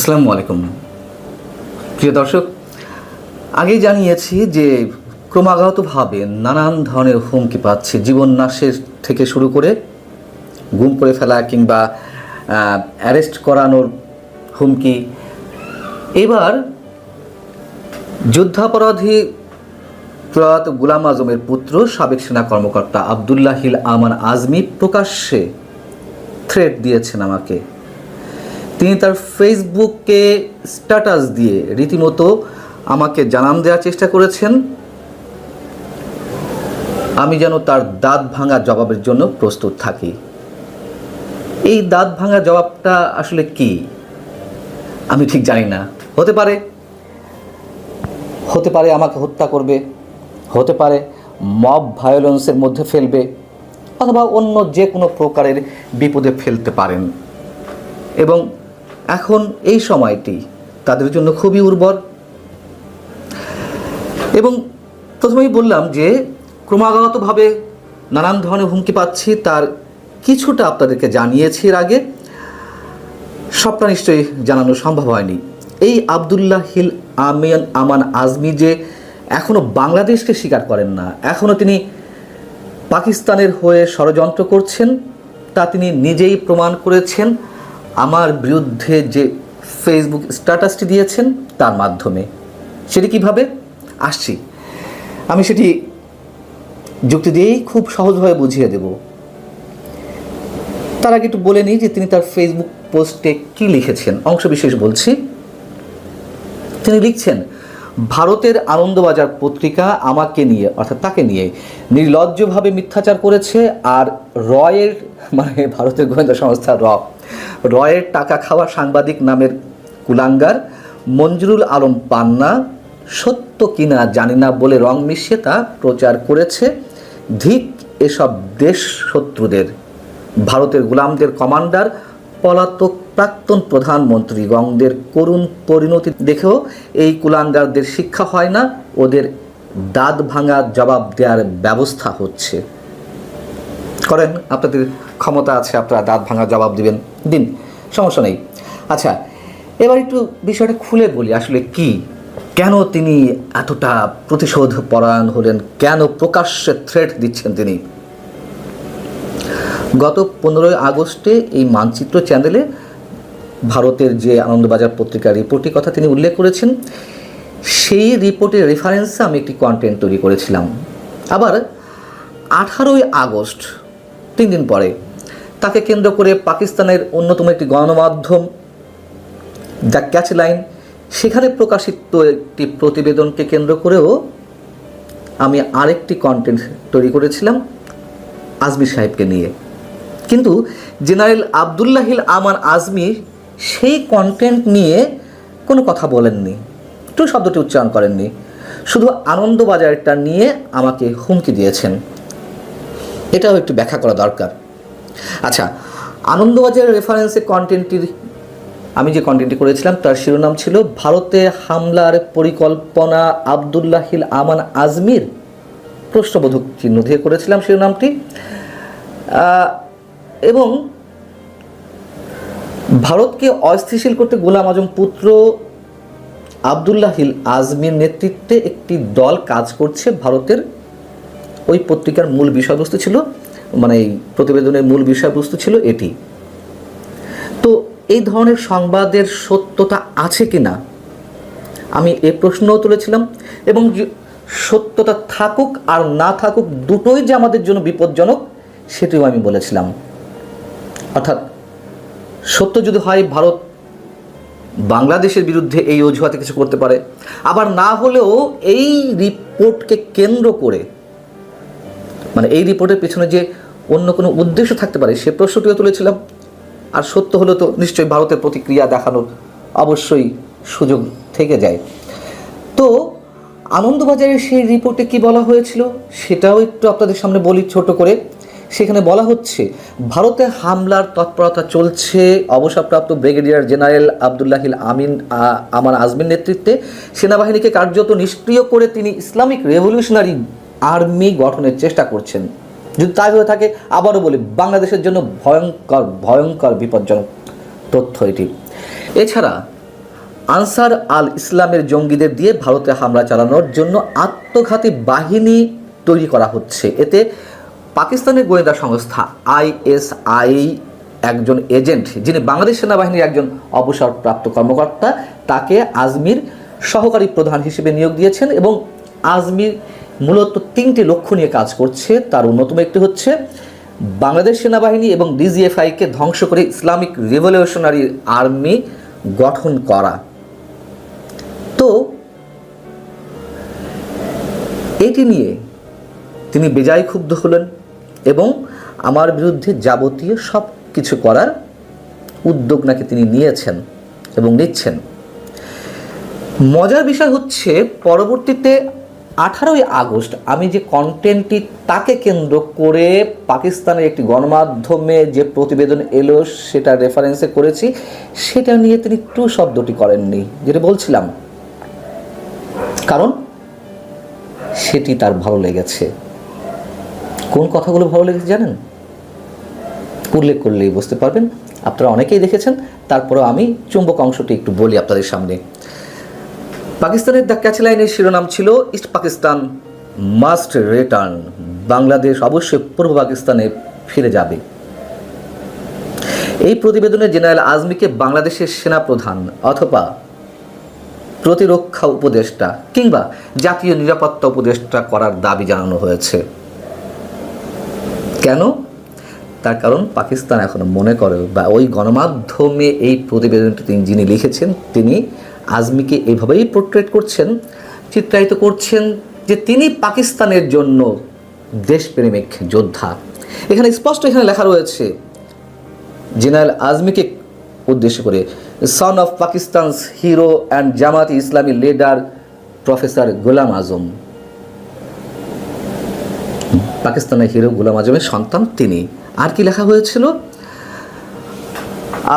আসসালামু আলাইকুম। প্রিয় দর্শক, আগেই জানিয়েছি যে ক্রমাগতভাবে নানান ধরনের হুমকি পাচ্ছে। জীবন নাশের থেকে শুরু করে গুম করে ফেলা কিংবা অ্যারেস্ট করানোর হুমকি। এবার যুদ্ধাপরাধী প্রয়াত গুলাম আজমের পুত্র, সাবেক সেনা কর্মকর্তা আবদুল্লাহিল আমান আজমি প্রকাশ্যে থ্রেট দিয়েছেন আমাকে। তিনি তার ফেসবুকে স্ট্যাটাস দিয়ে রীতিমতো আমাকে জানান দেওয়ার চেষ্টা করেছেন। আমি যেন তার দাঁত ভাঙা জবাবের জন্য প্রস্তুত থাকি। এই দাঁত ভাঙা জবাবটা আসলে কি? আমি ঠিক জানি না। হতে পারে হতে পারে আমাকে হত্যা করবে, হতে পারে মব ভায়োলেন্সের মধ্যে ফেলবে, অথবা অন্য যে কোনো প্রকারের বিপদে ফেলতে পারেন। এবং এখন এই সময়টি তাদের জন্য খুবই উর্বর। এবং প্রথমেই বললাম যে, ক্রমাগতভাবে নানান ধরনের হুমকি পাচ্ছি, তার কিছুটা আপনাদেরকে জানিয়েছি এর আগে। সবটা নিশ্চয়ই জানানো সম্ভব হয়নি। এই আবদুল্লাহ হিল আমিয়ান আমান আজমি যে এখনও বাংলাদেশকে স্বীকার করেন না এখনও তিনি পাকিস্তানের হয়ে ষড়যন্ত্র করছেন, তা তিনি নিজেই প্রমাণ করেছেন। আমার বিরুদ্ধে যে ফেসবুক স্ট্যাটাসটি দিয়েছেন, তার মাধ্যমে। সেটি কীভাবে? আসছি। আমি সেটি যুক্তি দিয়েই খুব সহজভাবে বুঝিয়ে দেব। তার আগে একটু বলে নিই যে তিনি তার ফেসবুক পোস্টে কি লিখেছেন। অংশবিশেষ বলছি। তিনি লিখছেন, ভারতের আনন্দবাজার পত্রিকা আমাকে নিয়ে, অর্থাৎ তাকে নিয়ে নির্লজ্জভাবে মিথ্যাচার করেছে আর রয়ের মানে ভারতের গোয়েন্দা সংস্থা র রয়ের টাকা খাওয়া সাংবাদিক নামের কুলাঙ্গার, মঞ্জুরুল আলম পান্না, সত্য কিনা জানি না বলে রং মিশিয়ে তা প্রচার করেছে ধিক এসব দেশ শত্রুদের। ভারতের গুলামদের কমান্ডার, পলাতক প্রাক্তন প্রধানমন্ত্রী গঙ্গদের করুণ পরিণতি দেখেও এই কুলাঙ্গারদের শিক্ষা হয় না, ওদের দাঁত ভাঙা জবাব দেওয়ার ব্যবস্থা হচ্ছে। করেন, আপনাদের ক্ষমতা আছে, আপনারা দাঁত ভাঙা জবাব দিবেন। দিন, সমস্যা নেই। আচ্ছা এবার একটু বিষয়টা খুলে বলি, আসলে কি? কেন তিনি এতটা প্রতিশোধ পরায়ণ হলেন? কেন প্রকাশ্যে থ্রেট দিচ্ছেন তিনি? গত পনেরোই আগস্টে এই মানচিত্র চ্যানেলে ভারতের যে আনন্দবাজার পত্রিকার রিপোর্টের কথা তিনি উল্লেখ করেছেন, সেই রিপোর্টের রেফারেন্সে আমি একটি কন্টেন্ট তৈরি করেছিলাম। আবার আঠারোই আগস্ট তিন দিন পরে তাকে কেন্দ্র করে পাকিস্তানের অন্যতম একটি গণমাধ্যম, দ্য ক্যাচ লাইন, সেখানে প্রকাশিত একটি প্রতিবেদনকে কেন্দ্র করেও আমি আরেকটি কন্টেন্ট তৈরি করেছিলাম আজমি সাহেবকে নিয়ে। কিন্তু জেনারেল আবদুল্লাহিল আমান আজমি সেই কন্টেন্ট নিয়ে কোনো কথা বলেননি একটু শব্দটি উচ্চারণ করেননি। শুধু আনন্দবাজারটা নিয়ে আমাকে হুমকি দিয়েছেন। এটাও একটু ব্যাখ্যা করা দরকার। আচ্ছা আনন্দবাজারের রেফারেন্সে কন্টেন্টটির আমি যে কন্টেন্টটি করেছিলাম তার শিরোনাম ছিল, ভারতে হামলার পরিকল্পনা আবদুল্লাহিল আমান আজমির। প্রশ্নবোধক চিহ্ন দিয়ে করেছিলাম শিরোনামটি। এবং ভারতকে অস্থিতিশীল করতে গোলাম আজম পুত্র আবদুল্লাহিল আজমির নেতৃত্বে একটি দল কাজ করছে ভারতের ওই পত্রিকার মূল বিষয়বস্তু ছিল মানে এই প্রতিবেদনের মূল বিষয়বস্তু ছিল এটি। তো এই ধরনের সংবাদের সত্যতা আছে কি না আমি এ প্রশ্নও তুলেছিলাম, এবং সত্যতা থাকুক আর না থাকুক দুটোই যে আমাদের জন্য বিপজ্জনক, সেটিও আমি বলেছিলাম। অর্থাৎ সত্য যদি হয়, ভারত বাংলাদেশের বিরুদ্ধে এই অজুহাতে কিছু করতে পারে। আবার না হলেও এই রিপোর্টকে কেন্দ্র করে মানে এই রিপোর্টের পেছনে যে অন্য কোনো উদ্দেশ্য থাকতে পারে, সে প্রশ্নটিও তুলেছিলাম। আর সত্য হলে তো নিশ্চয়ই ভারতের প্রতিক্রিয়া দেখানোর অবশ্যই সুযোগ থেকে যায়। তো আনন্দবাজারের সেই রিপোর্টে কি বলা হয়েছিল, সেটাও একটু আপনাদের সামনে বলি ছোট করে। সেখানে বলা হচ্ছে, ভারতে হামলার তৎপরতা চলছে, অবসরপ্রাপ্ত ব্রিগেডিয়ার জেনারেল আবদুল্লাহিল আমিন আমার আজমির নেতৃত্বে। সেনাবাহিনীকে কার্যত নিষ্ক্রিয় করে তিনি ইসলামিক রেভলিউশনারি আর্মি গঠনের চেষ্টা করছেন। যদি তাই হয়ে থাকে, আবারও বলি, বাংলাদেশের জন্য ভয়ঙ্কর ভয়ঙ্কর বিপজ্জনক তথ্য এটি। এছাড়া, আনসার আল ইসলামের জঙ্গিদের দিয়ে ভারতে হামলা চালানোর জন্য আত্মঘাতী বাহিনী তৈরি করা হচ্ছে। এতে পাকিস্তানের গোয়েন্দা সংস্থা আইএসআই একজন এজেন্ট, যিনি বাংলাদেশ সেনাবাহিনীর একজন অবসরপ্রাপ্ত কর্মকর্তা, তাকে আজমির সহকারী প্রধান হিসেবে নিয়োগ দিয়েছেন এবং আজমির মূলত তিনটি লক্ষ্য নিয়ে কাজ করছে। তার অন্যতম একটি হচ্ছে বাংলাদেশ সেনাবাহিনী এবং ডিজিএফআইকে ধ্বংস করে ইসলামিক রিভলিউশনারি আর্মি গঠন করা। তো এটি নিয়ে তিনি বেজায় ক্ষুব্ধ হলেন এবং আমার বিরুদ্ধে যাবতীয় সব কিছু করার উদ্যোগ নাকি তিনি নিয়েছেন এবং নিচ্ছেন। মজার বিষয় হচ্ছে, পরবর্তীতে আঠারোই আগস্ট আমি যে কন্টেন্টটি তাকে কেন্দ্র করে পাকিস্তানের একটি গণমাধ্যমে যে প্রতিবেদন এলো সেটা রেফারেন্সে করেছি, সেটা নিয়ে তিনি টু শব্দটি করেননি। যেটা বলছিলাম। কারণ সেটি তার ভালো লেগেছে। কোন কথাগুলো ভালো লেগেছে জানেন? উল্লেখ করলেই বুঝতে পারবেন। আপনারা অনেকেই দেখেছেন, তারপরেও আমি চুম্বক অংশটি একটু বলি আপনাদের সামনে। পাকিস্তানের দ্য ক্যাচ লাইনের শিরোনাম ছিল East Pakistan must return. Bangladesh অবশ্যই পূর্ব পাকিস্তানে ফিরে যাবে। এই প্রতিবেদনে জেনারেল আজমিকে বাংলাদেশের সেনাপ্রধান অথবা প্রতিরক্ষা উপদেষ্টা কিংবা জাতীয় নিরাপত্তা উপদেষ্টা করার দাবি জানানো হয়েছে। কেন? তার কারণ পাকিস্তান এখন মনে করে বা ওই গণমাধ্যমে এই প্রতিবেদনটি তিনি যিনি লিখেছেন, তিনি আজমিকে এইভাবেই পোর্ট্রেট করছেন, চিত্রায়িত করছেন যে তিনি পাকিস্তানের জন্য দেশপ্রেমিক যোদ্ধা। এখানে স্পষ্ট এখানে লেখা রয়েছে, জেনারেল আজমিকে উদ্দেশ্য করে son of Pakistan's hero and Jamaat Islami leader professor Golam Azam পাকিস্তানের হিরো গোলাম আজমের সন্তান তিনি। আর কি লেখা হয়েছিল?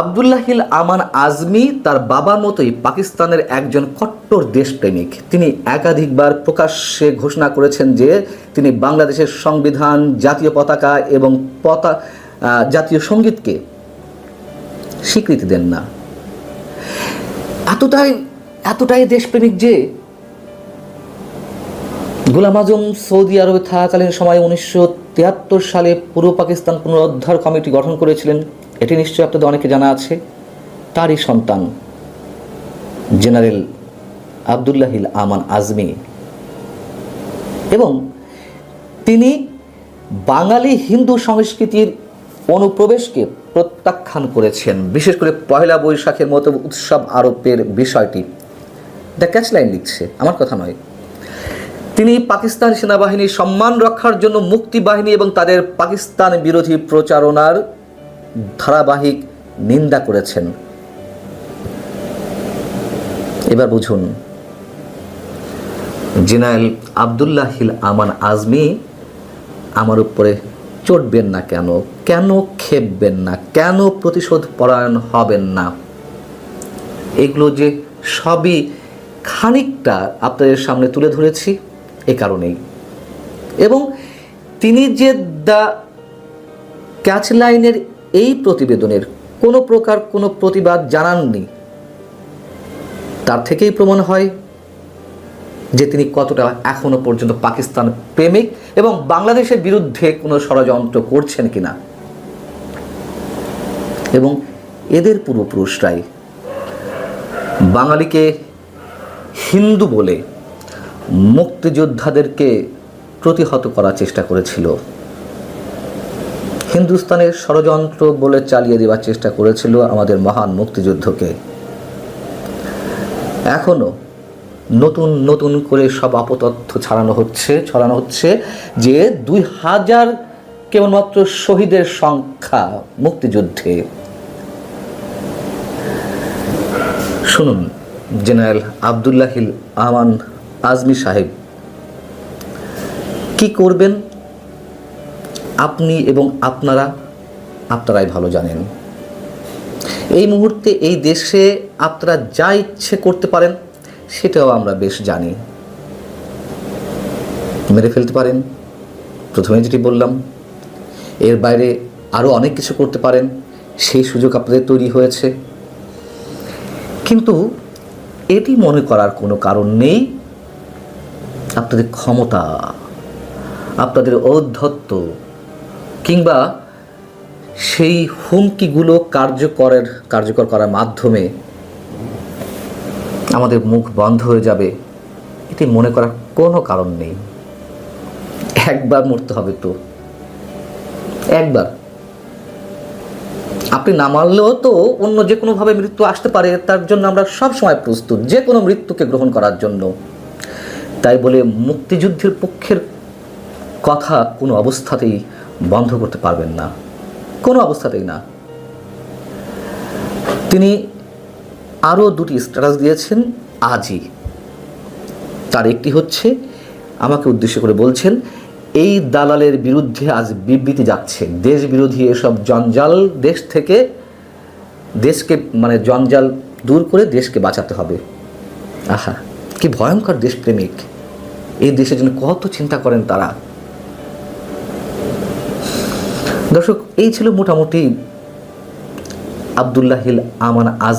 আবদুল্লাহিল আমান আজমি তার বাবার মতোই পাকিস্তানের একজন কট্টর দেশপ্রেমিক। তিনি একাধিকবার প্রকাশ্যে ঘোষণা করেছেন যে তিনি বাংলাদেশের সংবিধান, জাতীয় পতাকা এবং পতা জাতীয় সঙ্গীতকে স্বীকৃতি দেন না। এতটাই এতটাই দেশপ্রেমিক যে গোলাম আজম সৌদি আরবে থাকাকালীন সময় উনিশশো তিয়াত্তর সালে পূর্ব পাকিস্তান পুনরুদ্ধার কমিটি গঠন করেছিলেন। এটি নিশ্চয়ই আপনাদের অনেকে জানা আছে। তারই সন্তান জেনারেল আবদুল্লাহিল আমান আজমি। এবং তিনি বাঙালি হিন্দু সংস্কৃতির অনুপ্রবেশকে প্রত্যাখ্যান করেছেন। বিশেষ করে পয়লা বৈশাখের মতো উৎসব আরোপের বিষয়টি। দ্য ক্যাচ লাইন লিখছে, আমার কথা নয়। তিনি পাকিস্তান সেনাবাহিনীর সম্মান রক্ষার জন্য মুক্তি বাহিনী এবং তাদের পাকিস্তান বিরোধী প্রচারণার ধারাবাহিক নিন্দা করেছেন। এবার বুঝুন জেনারেল আবদুল্লাহিল আমান আজমি আমার উপরে চটবেন না কেন? কেন খেপবেন না? কেন প্রতিশোধ পরায়ণ হবেন না? এগুলো যে সবই খানিকটা আপনাদের সামনে তুলে ধরেছি এ কারণেই। এবং তিনি যে দ্য ক্যাচ লাইনের এই প্রতিবেদনের কোনো প্রকার কোনো প্রতিবাদ জানাননি। তার থেকেই প্রমাণ হয় যে তিনি কতটা এখনও পর্যন্ত পাকিস্তান প্রেমিক এবং বাংলাদেশের বিরুদ্ধে কোনো ষড়যন্ত্র করছেন কিনা। এবং এদের পূর্বপুরুষরাই বাঙালিকে হিন্দু বলে মুক্তিযোদ্ধাদেরকে প্রতিহত করার চেষ্টা করেছিল। হিন্দুস্তানের ষড়যন্ত্র বলে চালিয়ে দেওয়ার চেষ্টা করেছিল আমাদের মহান মুক্তিযুদ্ধকে। এখনও নতুন নতুন করে সব আপতথ্য ছাড়ানো হচ্ছে, ছড়ানো হচ্ছে যে দুই হাজার কেবলমাত্র শহীদের সংখ্যা মুক্তিযুদ্ধে। শুনুন, জেনারেল আবদুল্লাহিল আমান আজমি সাহেব, কি করবেন? আপনি এবং আপনারা, আপনারাই ভালো জানেন। এই মুহূর্তে এই দেশে আপনারা যা ইচ্ছে করতে পারেন, সেটাও আমরা বেশ জানি। মেরে ফেলতে পারেন, প্রথমে যেটি বললাম, এর বাইরে আরও অনেক কিছু করতে পারেন, সেই সুযোগ আপনাদের তৈরি হয়েছে। কিন্তু এটি মনে করার কোনো কারণ নেই, আপনাদের ক্ষমতা, আপনাদের ঔদ্ধত্য কিংবা সেই হুমকিগুলো কার্যকরের, কার্যকর করার মাধ্যমে আমাদের মুখ বন্ধ হয়ে যাবে, এটি মনে করার কোনো কারণ নেই। একবার মরতে হবে তো। একবার। আপনি না মারলেও তো অন্য যে কোনোভাবে মৃত্যু আসতে পারে, তার জন্য আমরা সব সময় প্রস্তুত, যে কোনো মৃত্যুকে গ্রহণ করার জন্য। তাই বলে মুক্তিযুদ্ধের পক্ষের কথা কোনো অবস্থাতেই বন্ধ করতে পারবেন না। কোনো অবস্থাতেই না। তিনি আরও দুটি স্ট্যাটাস দিয়েছেন আজই। তার একটি হচ্ছে, আমাকে উদ্দেশ্য করে বলছেন, এই দালালের বিরুদ্ধে আজ বিবৃতি যাচ্ছে। দেশ বিরোধী এসব জঞ্জাল দেশ থেকে, দেশকে মানে জঞ্জাল দূর করে দেশকে বাঁচাতে হবে। আহা, কি ভয়ঙ্কর দেশপ্রেমিক। এই দেশের জন্য কত চিন্তা করেন তারা। দর্শক এই ছিল মোটামুটি আবদুল্লাহিল আমান আজ